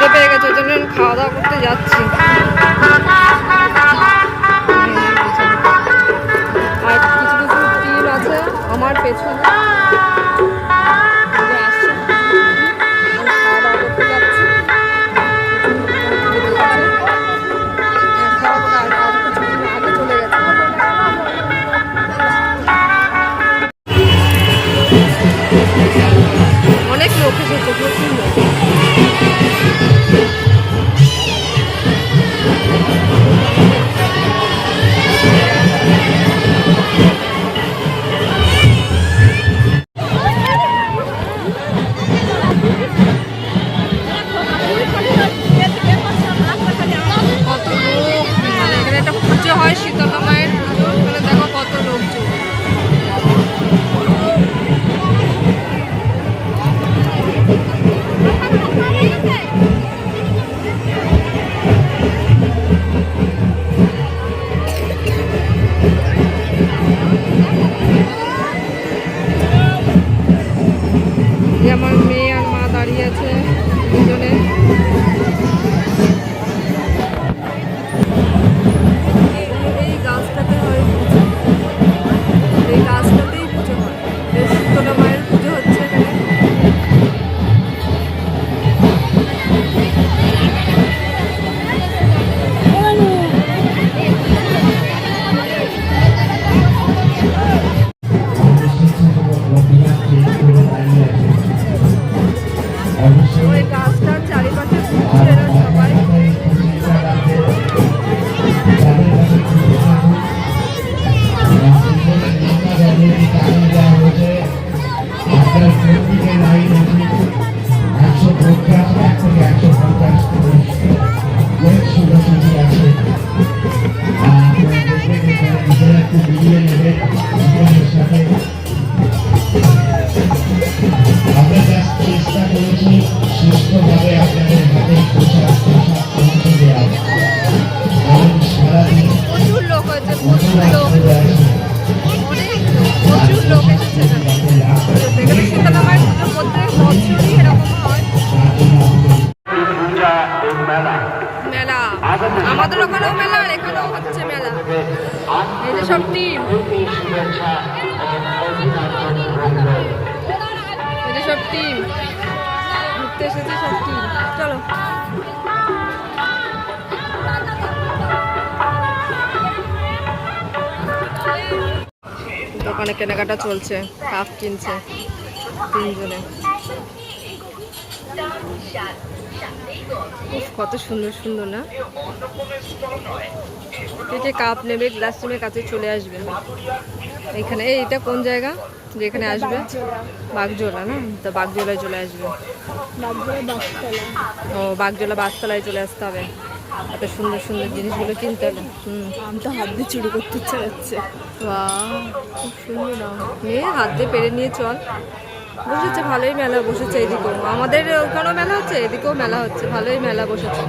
খিদে পেয়ে গেছে ওই জন্য খাওয়া দাওয়া করতে যাচ্ছি মায়ের পুজো এখানে দেখো কত লোকজন। আমার মেয়ে আর মা দাঁড়িয়ে আছে দুজনে। আমরা আমাদের ওখানেও মেলা আর এখানেও হচ্ছে মেলা। এই যে সব টিম। এই যে সব টিম। ঘুরতে এসেছে সব টিম। চলো। দোকানে কেনাকাটা চলছে কাপ কিনছে তিনজনে। কত সুন্দর সুন্দর না? কে কাপ নেবে গ্লাস নেবে কাছে চলে আসবে। এখানে এই এটা কোন জায়গা? যে এখানে আসবে? বাগজোলা না? তো বাগজোলায় চলে আসবে। ও বাগজোলা বাসতলায় চলে আসতে হবে। এত সুন্দর সুন্দর জিনিসগুলো কিনতে হবে। হুম। আমি তো হাত দিয়ে চুরি করতে ইচ্ছা যাচ্ছে বাহ খুব সুন্দর। হাত দিয়ে পেরে নিয়ে চল। বসেছে, ভালোই মেলা বসেছে এদিকেও। আমাদের ওখানেও মেলা হচ্ছে, এদিকেও মেলা হচ্ছে, ভালোই মেলা বসেছে।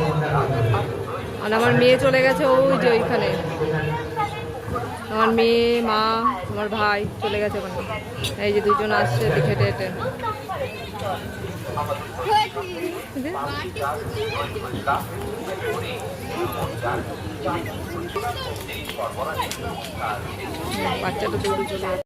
আর আমার মেয়ে চলে গেছে ওই যে ওইখানে। আমার মেয়ে, মা, আমার ভাই চলে গেছে ওখানে। এই যে দুজন আসছে দেখে হেঁটে। বাচ্চাটা যাচ্ছে